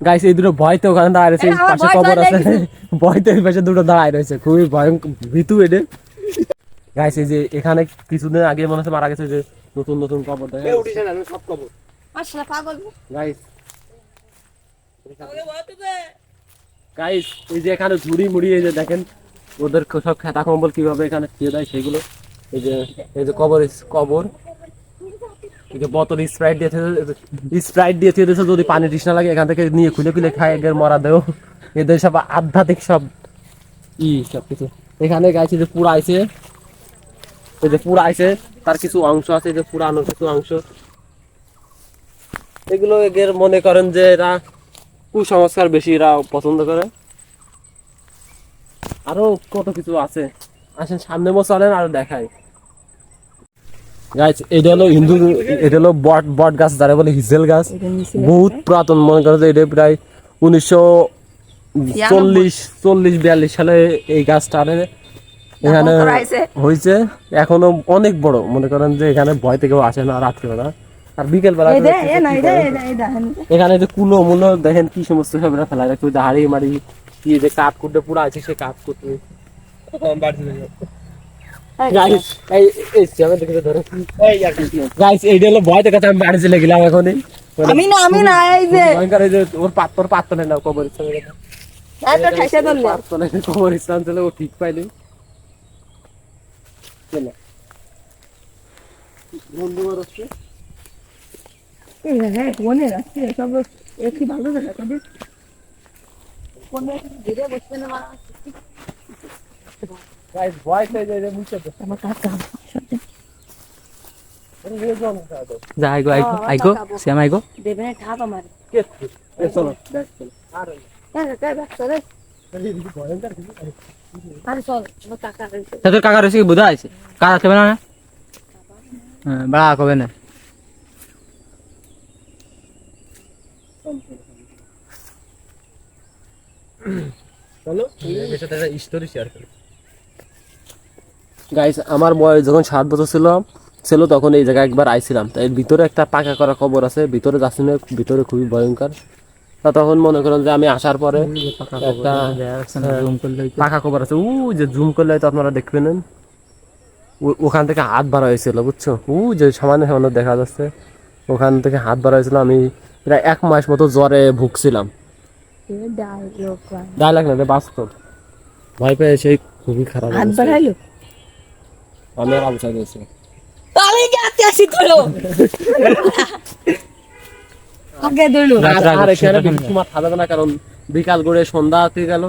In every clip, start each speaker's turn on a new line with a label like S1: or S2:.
S1: Guys এই দুটো ভয়তে ওখানে দাঁড়ায় রয়েছে পাশে কবর আছে। ভয়তে এই পাশে দুটো দাঁড়ায় রয়েছে খুবই ভয়ঙ্কর ভীতু এটা গাইস এই যে এখানে কিছুদিন আগে মনে হচ্ছে মারা গেছে যে নতুন নতুন কবর দেখা
S2: মাশাআল্লাহ পাগল।
S1: গাইস গাইস এই যে এখানে ঝুড়ি মুড়ি এই যে দেখেন ওদের সব খেতা কম্বল কীভাবে এখানে দিয়ে দেয় সেগুলো। এই যে এই যে কবর কবর। বোতল স্প্রাইট দিয়ে স্প্রাইট দিয়ে দিয়েছে যদি পানি তৃষ্ণা লাগে, এখান থেকে নিয়ে খুলে খুলে খায় মরা দেও এদের সব আধ্যাত্মিক সব ই সব কিছু এখানে গাইছে যে পুরা আইছে। এই যে পুরা আইছে, তার কিছু অংশ আছে যে পুরানোর কিছু অংশ। এগুলো মনে করেন যে এরা কুসংস্কার বেশি এরা পছন্দ করে। আরও কত কিছু আছে। আসেন, সামনে চলেন আর দেখাই। গাছ এটা হলো হিন্দু এটা হলো বট বট গাছ যারা বলে হিজেল গাছ। বহুত পুরাতন মনে করো যে এটা প্রায় উনিশশো চল্লিশ চল্লিশ বিয়াল্লিশ সালে এই গাছটা এখানে
S2: হয়েছে।
S1: এখনও অনেক বড় মনে করেন যে এখানে ভয় থেকে আসে না রাত্রিবেলা। আর বিকেল বেলা এখানে যে কুলো মুলো দেখেন কি সমস্ত সব এরা ফেলা রাখছে হাড়ি মারি কি যে কাঠ কুটে পুরো আছে সে কাঠ কুটে। গাইস এই এই সামনে দেখে ধরো। গাইস এইটা হলো ভয় দেখাতে আমি বাড়ি চলে গেলাম এখনই।
S2: আমি না আমি না এই যে
S1: ভয়ঙ্কর এই যে ওর পাত্তর পাত্তনে নাও কবর ইচ্ছা
S2: এই তো ঠেসে ধরলে
S1: পাত্তনে কবর ইচ্ছা ছিল ও ঠিক পাইনি। চলো। বন্ধু হচ্ছে?
S2: এই কোনে রাখছে সব একই ভালো দেখা কবি? কোনে ধীরে বসবে না মারা
S1: গাইস ভয় পেয়ে যায় যে মুছে তো
S2: আমার কাকা সত্যি
S3: যাই গো আইগো আইগো শ্যাম আইগো
S2: দেবে না ঠাপ আমার
S1: কে এ চলো আর
S2: কাকা কাকা চলে
S1: ভয়ঙ্কর কিছু
S2: আরে চল আমার কাকা রয়েছে
S3: তা তোর কাকা রয়েছে কি বুধা আছে কাকা থাকবে না হ্যাঁ বাড়া কবে না।
S1: চলো স্টোরি শেয়ার করি। গাইস আমার বয়স যখন সাত বছর ছিল ছিল তখন এই জায়গায় একবার আইছিলাম। তাই এর ভিতরে একটা পাকা করা খবর আছে ভিতরে যাচ্ছি না ভিতরে খুবই ভয়ঙ্কর। তা তখন মনে করেন যে আমি আসার পরে একটা পাকা খবর আছে। উ যে জুম করলে তো আপনারা দেখবেন। ওখান থেকে হাত বাড়া হয়েছিল বুঝছ? উ যে সামান্য সামান্য দেখা যাচ্ছে ওখান থেকে হাত বাড়া হয়েছিল। আমি প্রায় এক মাস মতো জ্বরে ভুগছিলাম। ডায়লগ না বাস্তব। ভয় পেয়ে সেই খুবই খারাপ
S2: হাত বাড়াইলো?
S1: আবছা
S2: আমি আসি তোলো আগে
S1: আর- এখানে বেশি সময় না কারণ বিকাল করে সন্ধ্যা হতে গেল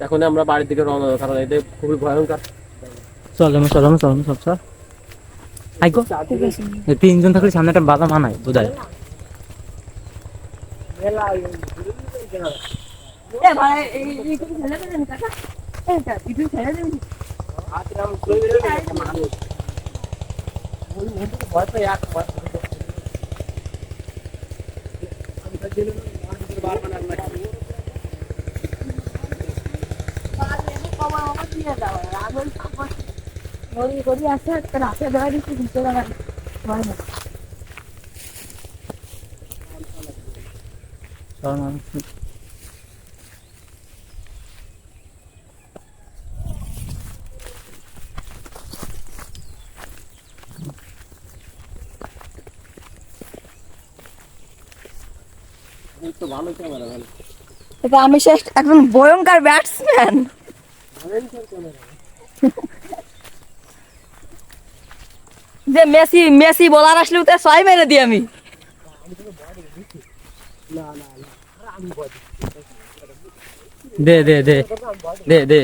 S1: এখন আমরা বাড়ির দিকে রওনা দেবো কারণ এটা খুবই ভয়ঙ্কর
S3: চল আমি চল আমি চল আমি সব এই তিনজন থাকলে সামনে একটা বাধা মানায় বোঝায়
S2: এ ভাই এই এই তুমি ছেড়ে দেবেন কাকা এই কা ভিডিও ছেড়ে দেবেন আছে রাতে দেওয়া দিচ্ছি ভিতরে দেওয়া হয় না
S3: চল আমি
S2: এটা আমি শেষ একজন ভয়ঙ্কর ব্যাটসম্যান যে মেসি মেসি বলার তো ছয় মেরে দিই আমি।
S3: দে দে দে দে দে।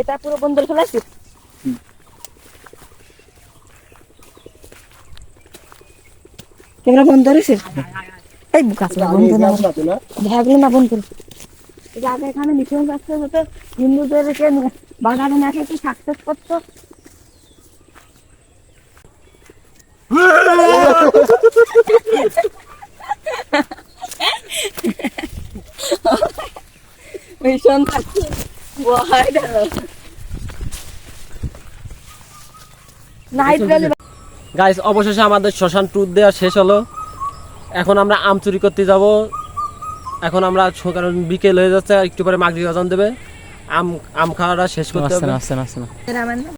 S2: এটা পুরো বন্ধ করে ক্যামেরা বন্ধ করেছে এই গাছ বন্ধ না ভাগলে না বন্ধ করে। আগে এখানে মিশন যাচ্ছে হতে হিন্দুদেরকে বাগানে না একটু সাকসেস করতো মিশন থাকছে নাইট ভ্যালি
S1: গাইস অবশেষে আমাদের শ্মশান ট্যুর দেওয়া শেষ হলো। এখন আমরা আম চুরি করতে যাব। এখন আমরা কারণ বিকেল হয়ে যাচ্ছে একটু পরে মাগরি গজন দেবে। আম আম খাওয়াটা শেষ করতে
S3: আসছে
S1: হবে।